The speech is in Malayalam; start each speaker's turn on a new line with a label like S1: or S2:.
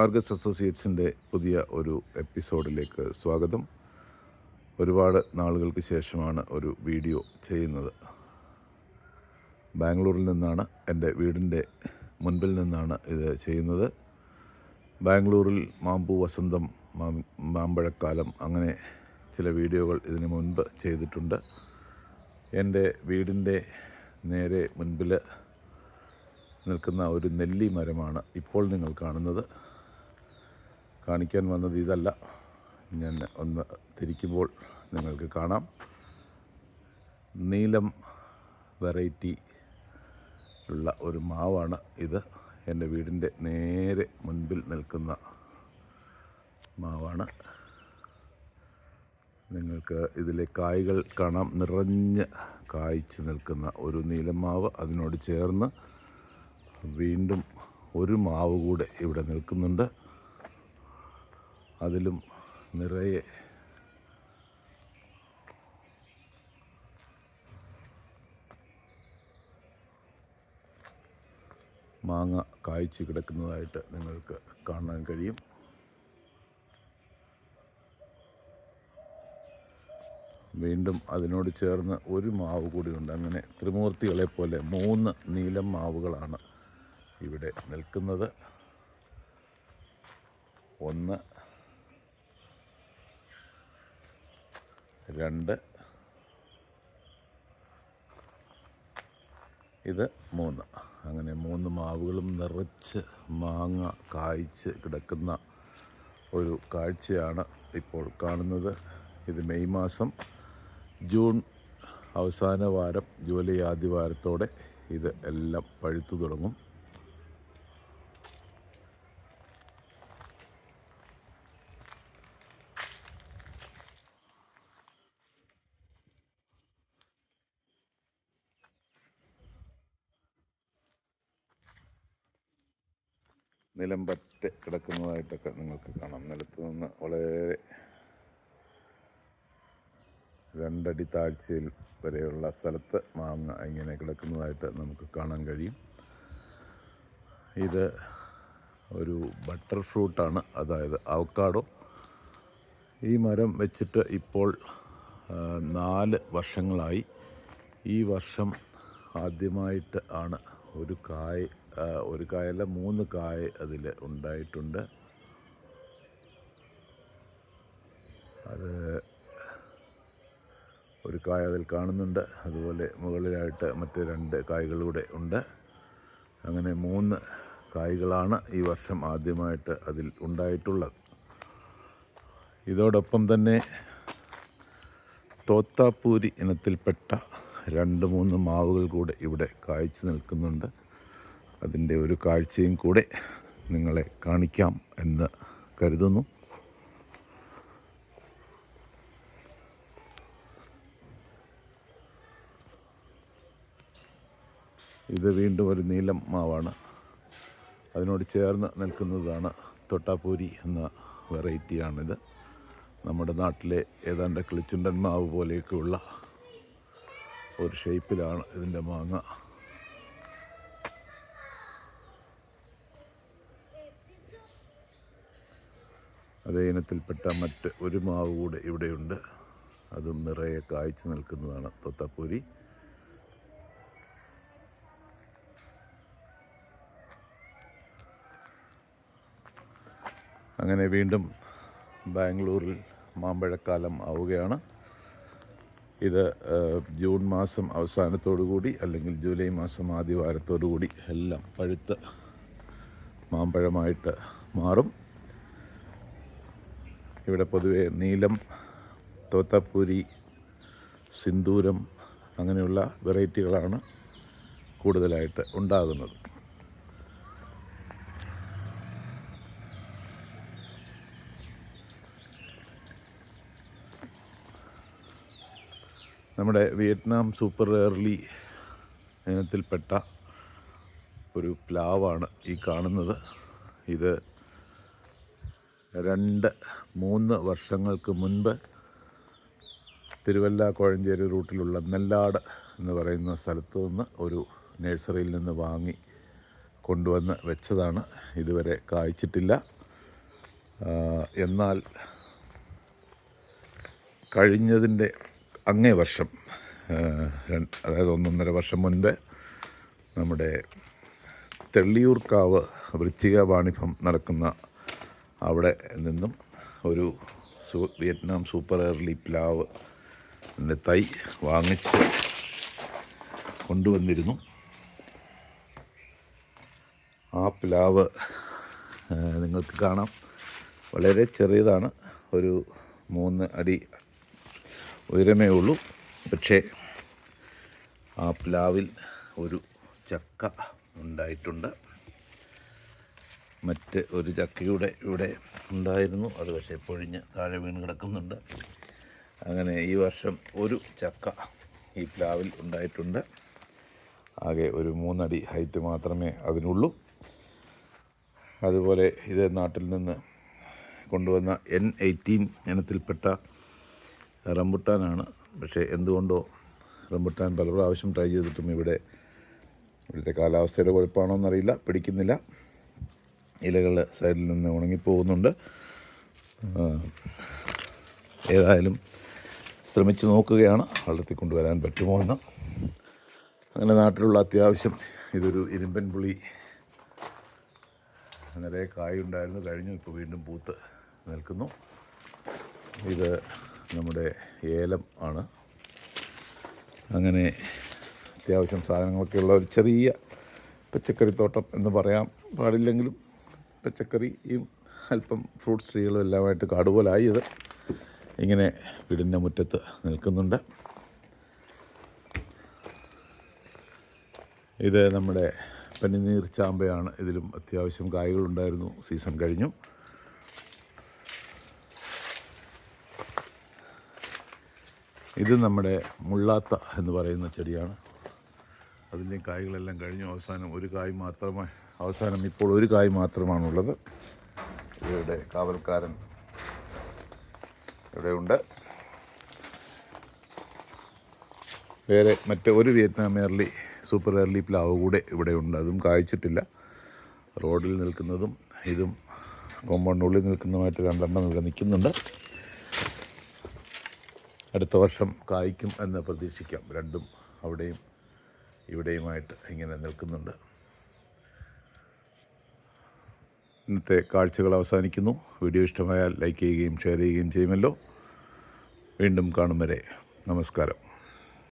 S1: ആർഗസ് അസോസിയേറ്റ്സിന്റെ പുതിയ ഒരു എപ്പിസോഡിലേക്ക് സ്വാഗതം. ഒരുപാട് നാളുകൾക്ക് ശേഷമാണ് ഒരു വീഡിയോ ചെയ്യുന്നത്. ബാംഗ്ലൂരിൽ നിന്നാണ് എന്റെ വീടിന്റെ മുൻപിൽ നിന്നാണ് ഇത് ചെയ്യുന്നത്. ബാംഗ്ലൂരിൽ മാമ്പൂ വസന്തം മാമ്പഴക്കാലം അങ്ങനെ ചില വീഡിയോകൾ ഇതിന് മുൻപ് ചെയ്തിട്ടുണ്ട്. എന്റെ വീടിന്റെ നേരെ മുൻപിൽ നിൽക്കുന്ന ഒരു നെല്ലി മരമാണ് ഇപ്പോൾ നിങ്ങൾ കാണുന്നത്. കാണിക്കാൻ വന്നത് ഇതല്ല. ഞാൻ ഒന്ന് തിരിക്കുമ്പോൾ നിങ്ങൾക്ക് കാണാം. നീലം വെറൈറ്റി ഉള്ള ഒരു മാവാണ് ഇത്. എന്റെ വീടിന്റെ നേരെ മുൻപിൽ നിൽക്കുന്ന മാവാണ്. നിങ്ങൾക്ക് ഇതിലെ കായ്കൾ കാണാം. നിറഞ്ഞ് കായ്ച്ച് നിൽക്കുന്ന ഒരു നീലമാവ് അതിനോട് ചേർന്ന് വീണ്ടും ഒരു മാവ് കൂടെ ഇവിടെ നിൽക്കുന്നുണ്ട്. അതിലും നിറയെ മാങ്ങ കായ്ച്ച് കിടക്കുന്നതായിട്ട് നിങ്ങൾക്ക് കാണാൻ കഴിയും. വീണ്ടും അതിനോട് ചേർന്ന് ഒരു മാവ് കൂടിയുണ്ട് അങ്ങനെ ത്രിമൂർത്തികളെ പോലെ മൂന്ന് നീലം മാവുകളാണ് ഇവിടെ നിൽക്കുന്നത്. ഒന്ന് രണ്ട്. ഇത് മൂന്ന്. അങ്ങനെ മൂന്ന് മാവുകളും നിറച്ച് മാങ്ങ കായ്ച്ച് കിടക്കുന്ന ഒരു കാഴ്ചയാണ് ഇപ്പോൾ കാണുന്നത്. ഇത് മെയ് മാസം ജൂൺ അവസാന വാരം ജൂലൈ ആദ്യ വാരത്തോടെ ഇത് എല്ലാം പഴുത്തു തുടങ്ങും. നിലം പറ്റ കിടക്കുന്നതായിട്ടൊക്കെ നിങ്ങൾക്ക് കാണാം. നിലത്ത് നിന്ന് വളരെ രണ്ടടി താഴ്ചയിൽ വരെയുള്ള സ്ഥലത്ത് മാങ്ങ ഇങ്ങനെ കിടക്കുന്നതായിട്ട് നമുക്ക് കാണാൻ കഴിയും. ഇത് ഒരു ബട്ടർ ഫ്രൂട്ടാണ്. അതായത് അവക്കാഡോ ഈ മരം വെച്ചിട്ട് ഇപ്പോൾ നാല് വർഷങ്ങളായി. ഈ വർഷം ആദ്യമായിട്ട് ആണ് ഒരു കായ് ഒരു കായല്ല മൂന്ന് കായ അതിൽ ഉണ്ടായിട്ടുണ്ട്. അത് ഒരു കായ അതിൽ കാണുന്നുണ്ട്. അതുപോലെ മുകളിലായിട്ട് മറ്റ് രണ്ട് കായ്കളൂടെ ഉണ്ട്. അങ്ങനെ മൂന്ന് കായ്കളാണ് ഈ വർഷം ആദ്യമായിട്ട് അതിൽ ഉണ്ടായിട്ടുള്ളത്. ഇതോടൊപ്പം തന്നെ തോത്താപ്പൂരി ഇനത്തിൽപ്പെട്ട രണ്ട് മൂന്ന് മാവുകൾ കൂടെ ഇവിടെ കായ്ച്ചു നിൽക്കുന്നുണ്ട്. അതിന്റെ ഒരു കാഴ്ചയും കൂടെ നിങ്ങളെ കാണിക്കാം എന്ന് കരുതുന്നു. ഇത് വീണ്ടും ഒരു നീലം മാവാണ്. അതിനോട് ചേർന്ന് നിൽക്കുന്നതാണ് തൊട്ടാപ്പൂരി എന്ന വെറൈറ്റിയാണിത്. നമ്മുടെ നാട്ടിലെ ഏതാണ്ട് കിളിച്ചുണ്ടൻ മാവ് പോലെയൊക്കെയുള്ള ഒരു ഷേപ്പിലാണ് ഇതിന്റെ മാങ്ങ. അതേ ഇനത്തിൽപ്പെട്ട മറ്റ് ഒരു മാവ് കൂടെ ഇവിടെയുണ്ട്. അതും നിറയെ കായ്ച്ചു നിൽക്കുന്നതാണ് തൊത്താപ്പൂരി. അങ്ങനെ വീണ്ടും ബാംഗ്ലൂരിൽ മാമ്പഴക്കാലം ആവുകയാണ്. ഇത് ജൂൺ മാസം അവസാനത്തോടു കൂടി അല്ലെങ്കിൽ ജൂലൈ മാസം ആദ്യ കൂടി എല്ലാം പഴുത്ത് മാമ്പഴമായിട്ട് മാറും. ഇവിടെ പൊതുവെ നീലം തോത്തപ്പൂരി സിന്ദൂരം അങ്ങനെയുള്ള വെറൈറ്റികളാണ് കൂടുതലായിട്ട് ഉണ്ടാകുന്നത്. നമ്മുടെ വിയറ്റ്നാം സൂപ്പർ ഏർലി ഇനത്തിൽപ്പെട്ട ഒരു പ്ലാവാണ് ഈ കാണുന്നത്. ഇത് രണ്ട് മൂന്ന് വർഷങ്ങൾക്ക് മുൻപ് തിരുവല്ല കോഴഞ്ചേരി റൂട്ടിലുള്ള നെല്ലാട് എന്ന് പറയുന്ന സ്ഥലത്ത് നിന്ന് ഒരു നഴ്സറിയിൽ നിന്ന് വാങ്ങി കൊണ്ടുവന്ന് വെച്ചതാണ്. ഇതുവരെ കായ്ച്ചിട്ടില്ല. എന്നാൽ കഴിഞ്ഞതിന്റെ അങ്ങേ വർഷം അതായത് ഒന്നൊന്നര വർഷം മുൻപ് നമ്മുടെ തെള്ളിയൂർക്കാവ് വൃശ്ചിക വാണിഭം നടക്കുന്ന അവിടെ നിന്നും ഒരു സൂ വിയറ്റ്നാം സൂപ്പർ എയർലി പ്ലാവ് എന്റെ തൈ വാങ്ങിച്ച് കൊണ്ടുവന്നിരുന്നു. ആ പ്ലാവ് നിങ്ങൾക്ക് കാണാം. വളരെ ചെറിയതാണ്. ഒരു മൂന്ന് അടി ഉയരമേ ഉള്ളൂ. പക്ഷേ ആ പ്ലാവിൽ ഒരു ചക്ക ഉണ്ടായിട്ടുണ്ട്. മറ്റ് ഒരു ചക്കയുടെ ഇവിടെ ഉണ്ടായിരുന്നു. അത് പക്ഷേ പൊഴിഞ്ഞ് താഴെ വീണ് കിടക്കുന്നുണ്ട്. അങ്ങനെ ഈ വർഷം ഒരു ചക്ക ഈ പ്ലാവിൽ ഉണ്ടായിട്ടുണ്ട്. ആകെ ഒരു മൂന്നടി ഹൈറ്റ് മാത്രമേ അതിനുള്ളൂ. അതുപോലെ ഇത് നാട്ടിൽ നിന്ന് കൊണ്ടുവന്ന എൻ എയ്റ്റീൻ ഇനത്തിൽപ്പെട്ട റംബുട്ടാനാണ്. പക്ഷേ എന്തുകൊണ്ടോ റംബുട്ടാൻ പല പ്രാവശ്യം ട്രൈ ചെയ്തിട്ടും ഇവിടെ ഇവിടുത്തെ കാലാവസ്ഥയുടെ കുഴപ്പമാണോ എന്നറിയില്ല പിടിക്കുന്നില്ല. ഇലകൾ സൈഡിൽ നിന്ന് ഉണങ്ങിപ്പോകുന്നുണ്ട്. ഏതായാലും ശ്രമിച്ചു നോക്കുകയാണ്. വളർത്തി കൊണ്ടുവരാൻ പറ്റുമോ എന്ന്. അങ്ങനെ നാട്ടിലുള്ള അത്യാവശ്യം ഇതൊരു ഇരുമ്പൻ പുളി. നിറയെ കായുണ്ടായിരുന്നു കഴിഞ്ഞു. ഇപ്പോൾ വീണ്ടും പൂത്ത് നിൽക്കുന്നു. ഇത് നമ്മുടെ ഏലം ആണ്. അങ്ങനെ അത്യാവശ്യം സാധനങ്ങളൊക്കെയുള്ള ഒരു ചെറിയ പച്ചക്കറിത്തോട്ടം എന്ന് പറയാൻ പാടില്ലെങ്കിലും പച്ചക്കറിയും അല്പം ഫ്രൂട്ട്സ് ട്രീകളും എല്ലാമായിട്ട് കാടുപോലായത് ഇങ്ങനെ വീടിന്റെ മുറ്റത്ത് നിൽക്കുന്നുണ്ട്. ഇത് നമ്മുടെ പനിനീർ ചാമ്പയാണ്. ഇതിലും അത്യാവശ്യം കായ്കളുണ്ടായിരുന്നു. സീസൺ കഴിഞ്ഞു. ഇത് നമ്മുടെ മുള്ളാത്ത എന്ന് പറയുന്ന ചെടിയാണ്. അതിന്റെ കായ്കളെല്ലാം കഴിഞ്ഞു. അവസാനം ഒരു കായ് മാത്രമേ അവസാനം ഇപ്പോൾ ഒരു കായ് മാത്രമാണുള്ളത്. ഇവരുടെ കാവൽക്കാരൻ ഇവിടെയുണ്ട്. വേറെ മറ്റ് ഒരു വിയറ്റ്നാം എയർലി സൂപ്പർ എയർലി പ്ലാവ് കൂടെ ഇവിടെയുണ്ട്. അതും കായ്ച്ചിട്ടില്ല. റോഡിൽ നിൽക്കുന്നതും ഇതും കോമ്പൗണ്ടിനുള്ളിൽ നിൽക്കുന്നതുമായിട്ട് രണ്ടെണ്ണം ഇവിടെ നിൽക്കുന്നുണ്ട്. അടുത്ത വർഷം കായ്ക്കും എന്ന് പ്രതീക്ഷിക്കാം. രണ്ടും അവിടെയും ഇവിടെയുമായിട്ട് ഇങ്ങനെ നിൽക്കുന്നുണ്ട്. ഇന്നത്തെ കാഴ്ചകൾ അവസാനിക്കുന്നു. വീഡിയോ ഇഷ്ടമായാൽ ലൈക്ക് ചെയ്യുകയും ഷെയർ ചെയ്യുകയും ചെയ്യുമല്ലോ. വീണ്ടും കാണും വരെ. നമസ്കാരം.